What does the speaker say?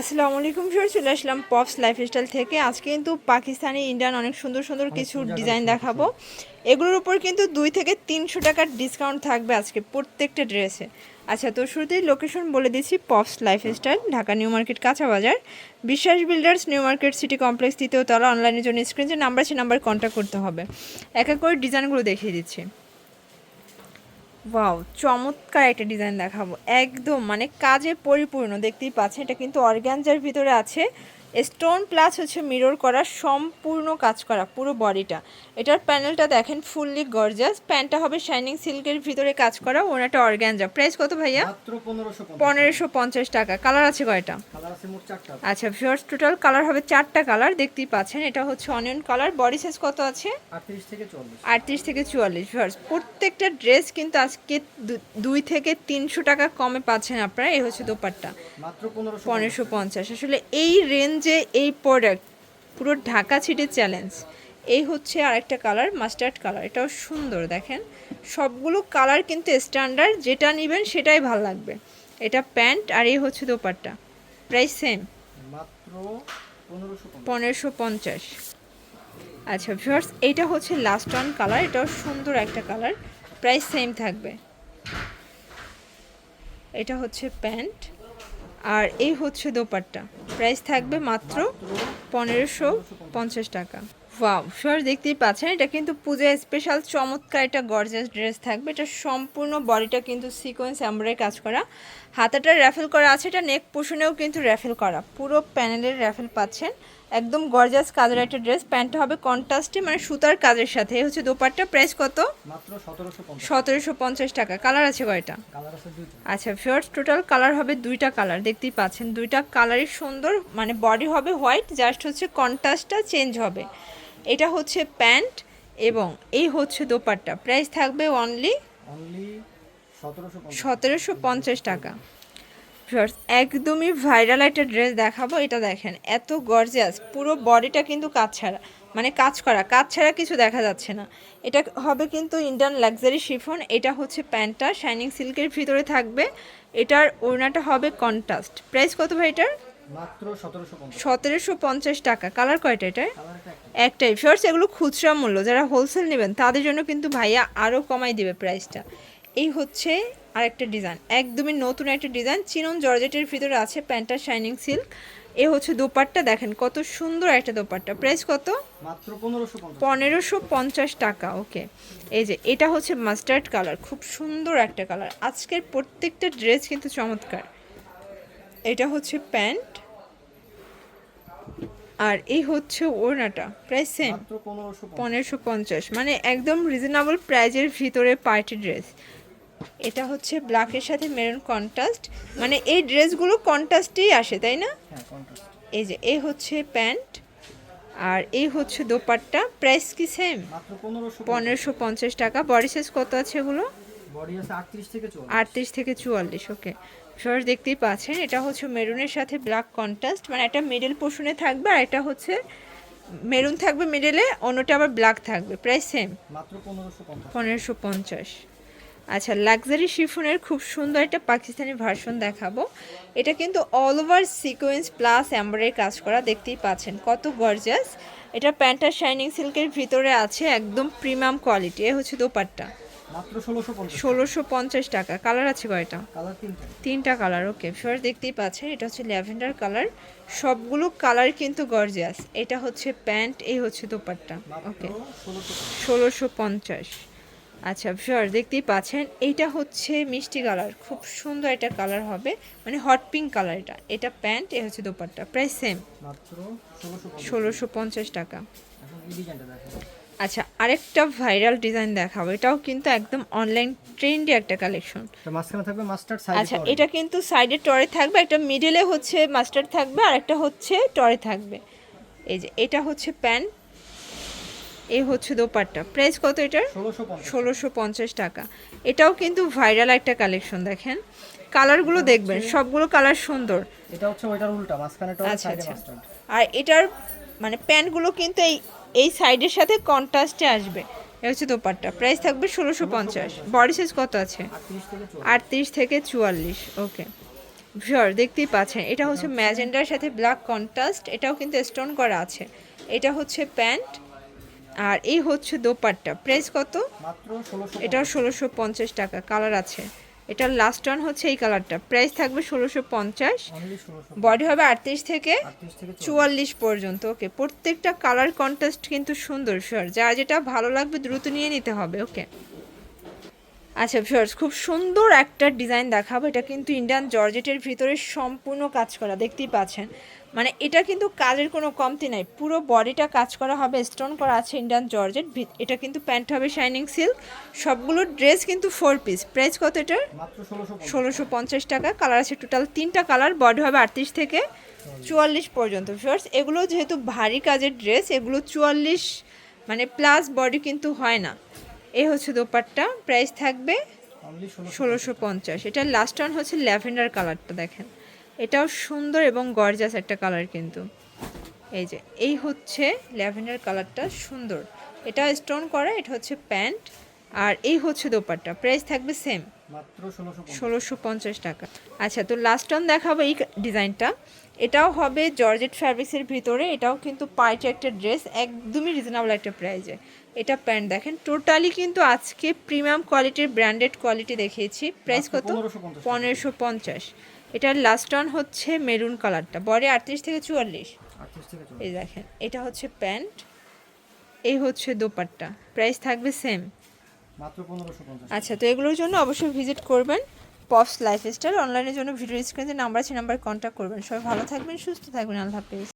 আসসালামু আলাইকুম ফির চলে আসলাম পপস লাইফস্টাইল থেকে। আজকে কিন্তু পাকিস্তানি ইন্ডিয়ান অনেক সুন্দর সুন্দর কিছু ডিজাইন দেখাবো। এগুলোর উপর কিন্তু দুই থেকে তিনশো টাকার ডিসকাউন্ট থাকবে আজকে প্রত্যেকটা ড্রেসে। আচ্ছা তো শুরুতেই লোকেশন বলে দিচ্ছি pops lifestyle Dhaka new market কাঁচা বাজার। Biswas builders new market city complex তৃতীয় তলা অনলাইনের জন্য স্ক্রিন যে নাম্বার আছে নাম্বার কন্ট্যাক্ট করতে হবে। এক এক করে ডিজাইনগুলো দেখিয়ে দিচ্ছি। ওয়াও, চমৎকার একটা ডিজাইন দেখাবো। একদম মানে কাজে পরিপূর্ণ, দেখতেই পাচ্ছেন। এটা কিন্তু অর্গ্যানজার ভিতরে আছে। স্টোন প্লাস হচ্ছে মিরর করা সম্পূর্ণ কাজ করা পুরো বডিটা এটার প্যানেলটা দেখেন ফুললি গর্জাস প্যান্টটা হবে শাইনিং সিল্কের ভিতরে কাজ করা ওনাটা অর্গ্যানজা প্রাইস কত ভাইয়া? পনেরোশো পঞ্চাশ। টাকা। কালার আছে কয়টা? আচ্ছা ভিউয়ার্স টোটাল কালার হবে চারটা কালার দেখতেই পাচ্ছেন। এটা হচ্ছে অনিয়ন কালার বডি সাইজ কত আছে? আটত্রিশ থেকে চুয়াল্লিশ। ভিউয়ার্স প্রত্যেকটা ড্রেস কিন্তু আজকে দুই থেকে তিনশো টাকা কমে পাচ্ছেন আপনারা। এই হচ্ছে দোপাট্টা। পনেরোশো পনেরোশো পঞ্চাশ। আসলে এই রেঞ্জে এই প্রোডাক্ট পুরো ঢাকা ছিটে চ্যালেঞ্জ এই হচ্ছে আরেকটা কালার মাস্টার্ড কালার এটাও সুন্দর দেখেন। সবগুলো কালার কিন্তু স্ট্যান্ডার্ড যেটা নেবেন সেটাই ভালো লাগবে। এটা প্যান্ট আর এই হচ্ছে দোপাট্টা প্রাইস সেম পনেরোশো পঞ্চাশ। আচ্ছা ভিউয়ার্স এইটা হচ্ছে লাস্ট ওয়ান কালার এটাও সুন্দর একটা কালার প্রাইস সেম থাকবে। এটা হচ্ছে প্যান্ট আর এই হচ্ছে দোপাট্টা। প্রাইস থাকবে মাত্র পনেরোশো পঞ্চাশ টাকা। ওয়াও সর দেখতেই পাচ্ছেন, এটা কিন্তু পূজায় স্পেশাল চমৎকার একটা গর্জাস ড্রেস থাকবে। এটা সম্পূর্ণ বডিটা কিন্তু সিকোয়েন্স এমব্রয়ডারি কাজ করা। হাতাটা র্যাফেল করা আছে, এটা নেক পোষণেও কিন্তু র্যাফেল করা। পুরো প্যানেলের র্যাফেল পাচ্ছেন। একদম গর্জাস কাজের একটা ড্রেস প্যান্টটা হবে কন্ট্রাস্টে মানে সুতার কাজের সাথে। এই হচ্ছে দোপাট্টা প্রাইস কত? মাত্র সতেরোশো পঞ্চাশ। টাকা। কালার আছে কয়টা? আচ্ছা ফিওর্স টোটাল কালার হবে দুইটা কালার দেখতেই পাচ্ছেন। দুইটা কালারই সুন্দর মানে বডি হবে হোয়াইট জাস্ট হচ্ছে কন্ট্রাস্টটা চেঞ্জ হবে। এটা হচ্ছে প্যান্ট এবং এই হচ্ছে দোপাট্টা। প্রাইস থাকবে অনলি অনলি সতেরোশো পঞ্চাশ টাকা। Viewers, একদমই ভাইরাল একটা ড্রেস দেখাবো এটা দেখেন এত গর্জিয়াস পুরো বডিটা কিন্তু কাজ ছাড়া মানে কাজ করা কাজ ছাড়া কিছু দেখা যাচ্ছে না। এটা হবে কিন্তু ইন্ডিয়ান লাক্সারি শিফন এটা হচ্ছে প্যান্টটা শাইনিং সিল্কের ভিতরে থাকবে এটার ওড়নাটা হবে কন্ট্রাস্ট প্রাইস কত ভাই এটার? সতেরোশো পঞ্চাশ। টাকা। কালার কয়টা এটার একটা। একটাই। ফার্স্ট এগুলো খুচরা মূল্য যারা হোলসেল নেবেন তাদের জন্য কিন্তু ভাইয়া আরও কমাই দেবে প্রাইসটা এই হচ্ছে আরেকটা ডিজাইন। একদমই নতুন একটা ডিজাইন। চিনন জর্জেটের ভিতরে আছে প্যান্টটা শাইনিং সিল্ক। এ হচ্ছে দোপাট্টা। দেখেন কত সুন্দর একটা দোপাট্টা। প্রাইস কত? মাত্র পনেরোশো পঞ্চাশ টাকা। ওকে। এই যে এটা হচ্ছে মাস্টার্ড কালার। খুব সুন্দর একটা কালার। আজকের প্রত্যেকটা ড্রেস কিন্তু চমৎকার। এটা হচ্ছে প্যান্ট। আর এই হচ্ছে ওড়নাটা। প্রাইস সেম পনেরোশো পঞ্চাশ। মানে একদম রিজনেবল প্রাইজের ভিতরে পার্টি ড্রেস এটা হচ্ছে ব্ল্যাকের সাথে মেরুন কন্ট্রাস্ট মানে এই ড্রেসগুলো কন্ট্রাস্টেই আসে তাই না? হ্যাঁ এই যে এই হচ্ছে প্যান্ট আর এই হচ্ছে দোপাট্টা প্রাইস কি সেম মাত্র পনেরোশো পঞ্চাশ। টাকা। বডি সাইজ কত আছে এগুলো? আটত্রিশ থেকে চুয়াল্লিশ। ওকে সর দেখতেই পাচ্ছেন এটা হচ্ছে মেরুনের সাথে ব্ল্যাক কন্ট্রাস্ট মানে একটা মিডল পোর্শনে থাকবে আর এটা হচ্ছে মেরুন থাকবে মিডলে অন্যটা আবার ব্ল্যাক থাকবে। প্রাইস সেম পনেরোশো পঞ্চাশ। আচ্ছা লাক্সারি শিফনের খুব সুন্দর একটা পাকিস্তানি ভার্সন দেখাবো। এটা কিন্তু all over sequence plus embroidery কাজ করা দেখতেই পাচ্ছেন। কত গর্জাস এটা প্যান্টার শাইনিং সিল্কের ভিতরে আছে একদম প্রিমিয়াম কোয়ালিটি এ হচ্ছে দোপাট্টা। ষোলোশো পঞ্চাশ টাকা। কালার আছে কয়টা? তিনটা। কালার ওকে ফার্স্ট দেখতেই পাচ্ছেন এটা হচ্ছে ল্যাভেন্ডার কালার সবগুলো কালার কিন্তু গর্জিয়াস এটা হচ্ছে প্যান্ট এই হচ্ছে দোপাট্টা। ওকে ষোলোশো পঞ্চাশ। আচ্ছা শিওর দেখতেই পাচ্ছেন এইটা হচ্ছে মিষ্টি কালার। খুব সুন্দর একটা কালার হবে মানে হট পিঙ্ক কালার এটা এটা প্যান্ট এ হচ্ছে দোপাট্টা প্রায় সেম। ষোলোশো পঞ্চাশ। টাকা। আচ্ছা আরেকটা ভাইরাল ডিজাইন দেখাবো এটাও কিন্তু একদম অনলাইন ট্রেন্ডি একটা কালেকশন থাকবে মাস্টার্ড আচ্ছা এটা কিন্তু সাইডে টরে থাকবে একটা মিডলে হচ্ছে মাস্টার্ড থাকবে আর একটা হচ্ছে টরে থাকবে। এই যে এটা হচ্ছে প্যান্ট এই হচ্ছে দোপাট্টা। প্রাইস কত এটার? ষোলোশো পঞ্চাশ। টাকা। এটাও কিন্তু ভাইরাল একটা কালেকশন দেখেন। কালারগুলো দেখবেন সবগুলো কালার সুন্দর। এটা হচ্ছে ওইটার উল্টা মাঝখানে টরে আচ্ছা আচ্ছা। আর এটার মানে প্যান্টগুলো কিন্তু এই এই সাইডের সাথে কন্ট্রাস্টে আসবে। এ হচ্ছে দোপাট্টা। প্রাইস থাকবে ষোলোশো পঞ্চাশ। বডি সাইজ কত আছে? আটত্রিশ থেকে আটত্রিশ থেকে চুয়াল্লিশ ওকে ভিওর দেখতেই পাচ্ছেন এটা হচ্ছে ম্যাজেন্ডার সাথে ব্ল্যাক কন্ট্রাস্ট এটাও কিন্তু স্টোন করা আছে। এটা হচ্ছে প্যান্ট আর এই হচ্ছে দোপাট্টা। প্রাইস কত? এটাও ষোলোশো পঞ্চাশ টাকা কালার আছে। এটার লাস্ট ওয়ান হচ্ছে এই কালারটা প্রাইস থাকবে ষোলোশো পঞ্চাশ। বডি হবে আটত্রিশ থেকে চুয়াল্লিশ পর্যন্ত ওকে প্রত্যেকটা কালার কন্ট্রাস্ট কিন্তু সুন্দর শিওর যা যেটা ভালো লাগবে দ্রুত নিয়ে নিতে হবে ওকে আচ্ছা শিওর খুব সুন্দর একটা ডিজাইন দেখাবো। এটা কিন্তু ইন্ডিয়ান জর্জেটের ভিতরে সম্পূর্ণ কাজ করা দেখতেই পাচ্ছেন। মানে এটা কিন্তু কাজের কোনো কমতি নাই। পুরো বডিটা কাজ করা হবে স্টোন করা আছে ইন্ডিয়ান জর্জেট এটা কিন্তু প্যান্ট হবে শাইনিং সিল্ক। সবগুলো ড্রেস কিন্তু ফোর পিস প্রাইস কত এটার? ষোলোশো পঞ্চাশ। টাকা। কালার আছে টোটাল তিনটা কালার বডি হবে আটত্রিশ থেকে চুয়াল্লিশ পর্যন্ত। ফার্স্ট এগুলো যেহেতু ভারী কাজের ড্রেস এগুলো চুয়াল্লিশ মানে প্লাস বডি কিন্তু হয় না। এ হচ্ছে দোপাট্টা। প্রাইস থাকবে ষোলোশো ষোলোশো পঞ্চাশ। এটার লাস্ট ওয়ান হচ্ছে ল্যাভেন্ডার কালারটা দেখেন। এটাও সুন্দর এবং গর্জাস একটা কালার কিন্তু। এই যে এই হচ্ছে ল্যাভেন্ডার কালারটা সুন্দর। এটা স্টোন করা এটা হচ্ছে প্যান্ট আর এই হচ্ছে দোপাট্টা। প্রাইস থাকবে সেম ষোলোশো পঞ্চাশ। টাকা। আচ্ছা তো লাস্ট অন দেখাবো এই ডিজাইনটা এটাও হবে জর্জেট ফ্যাব্রিক্সের ভিতরে। এটাও কিন্তু পাইটে একটা ড্রেস একদমই রিজনেবল একটা প্রাইজে এটা প্যান্ট দেখেন টোটালি কিন্তু আজকে প্রিমিয়াম কোয়ালিটির ব্র্যান্ডেড কোয়ালিটি দেখিয়েছি। প্রাইস কত? পনেরোশো পঞ্চাশ। এটার লাস্ট অন হচ্ছে মেরুন কালারটা বডি আটত্রিশ থেকে চুয়াল্লিশ। এই দেখেন এটা হচ্ছে প্যান্ট এই হচ্ছে দোপাট্টা। প্রাইস থাকবে সেম আচ্ছা তো এগুলোর জন্য অবশ্যই ভিজিট করবেন। পপস লাইফস্টাইল অনলাইনের জন্য ভিডিও স্ক্রিনে নাম্বার আছে নাম্বার কন্ট্যাক্ট করবেন। সবাই ভালো থাকবেন সুস্থ থাকবেন। আল্লাহ হাফেজ।